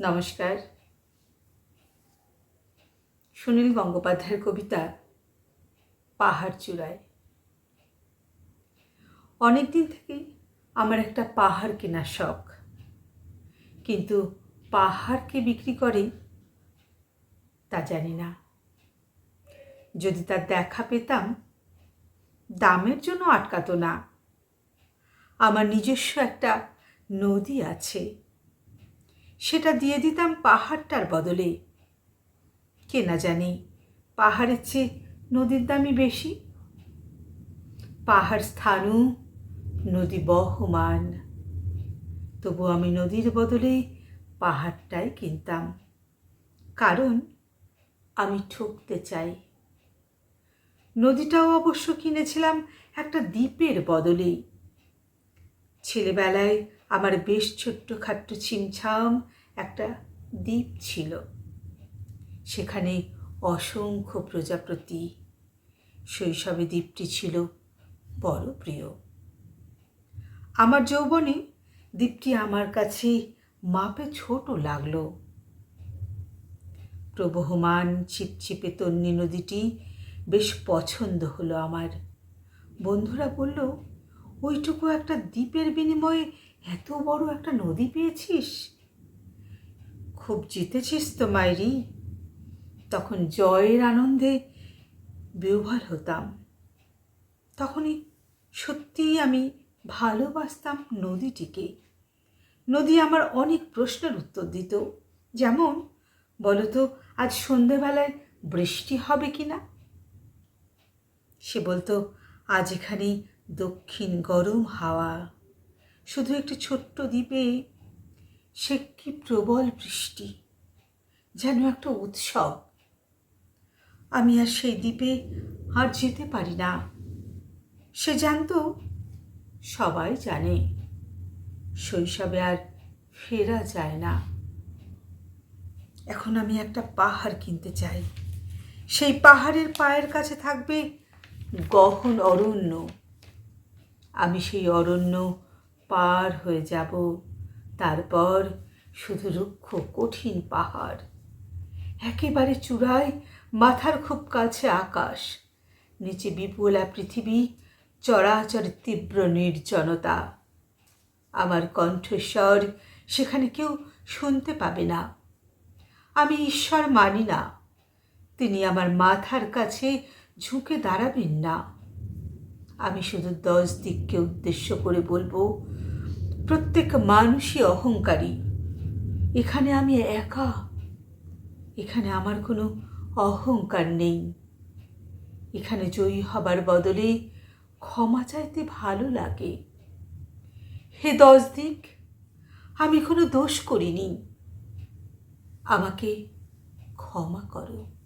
নমস্কার। সুনীল গঙ্গোপাধ্যায়ের কবিতা পাহাড় চূড়ায়। অনেক দিন থেকেই আমার একটা পাহাড় কেনার শখ। কিন্তু পাহাড়কে বিক্রি করে তা জানি না। যদি তার দেখা পেতাম, দামের জন্য আটকাতো না। আমার নিজস্ব একটা নদী আছে। সেটা দিয়ে দিতাম পাহাড়টার বদলে। কে না জানি, পাহাড়ের চেয়ে নদীর দামই বেশি। পাহাড় স্থানু, নদী বহমান। তবু আমি নদীর বদলে পাহাড়টাই কিনতাম। কারণ আমি ঠকতে চাই। নদীটাও অবশ্য কিনেছিলাম একটা দ্বীপের বদলে। ছেলেবেলায় আমার বেশ ছোট্ট খাট্ট ছিমছাম একটা দ্বীপ ছিল। সেখানে অসংখ্য প্রজাপতি। শৈশবে দ্বীপটি ছিল বড় প্রিয়। আমার যৌবনে দ্বীপটি আমার কাছে মাপে ছোট লাগল। প্রবহমান ছিপছিপে তন্নি নদীটি বেশ পছন্দ হলো আমার। বন্ধুরা বলল, ওইটুকু একটা দ্বীপের বিনিময়ে এত বড় একটা নদী পেয়েছিস? খুব জিতেছিস তো, মাইরি। তখন জয়ের আনন্দে বিহ্বল হতাম। তখনই সত্যিই আমি ভালোবাসতাম নদীটিকে। নদী আমার অনেক প্রশ্নের উত্তর দিত। যেমন, বলতো, আজ সন্ধেবেলায় বৃষ্টি হবে কি না সে বলতো, আজ এখানে দক্ষিণ গরম হাওয়া। শুধু একটি ছোট্ট দ্বীপে সে কি প্রবল বৃষ্টি, যেন একটা উৎসব। আমি আর সেই দ্বীপে আর যেতে পারি না। সে জানতো সবাই জানে, শৈশবে আর ফেরা যায় না। এখন আমি একটা পাহাড় কিনতে চাই। সেই পাহাড়ের পায়ের কাছে থাকবে গহন অরণ্য। আমি সেই অরণ্য পার হয়ে যাব। তারপর শুধু রুক্ষ কঠিন পাহাড়। একেবারে চূড়ায় মাথার খুব কাছে আকাশ। নিচে বিপুলা পৃথিবী, চরাচর তীব্র নির্জনতা। আমার কণ্ঠস্বর সেখানে কেউ শুনতে পাবে না। আমি ঈশ্বর মানি না। তিনি আমার মাথার কাছে ঝুঁকে দাঁড়াবেন না। আমি শুধু দশ দিককে উদ্দেশ্য করে বলব, প্রত্যেক মানুষই অহংকারী। এখানে আমি একা। এখানে আমার কোনো অহংকার নেই। এখানে জয়ী হবার বদলে ক্ষমা চাইতে ভালো লাগে। হে দশ দিক, আমি কোনো দোষ করিনি। আমাকে ক্ষমা করো।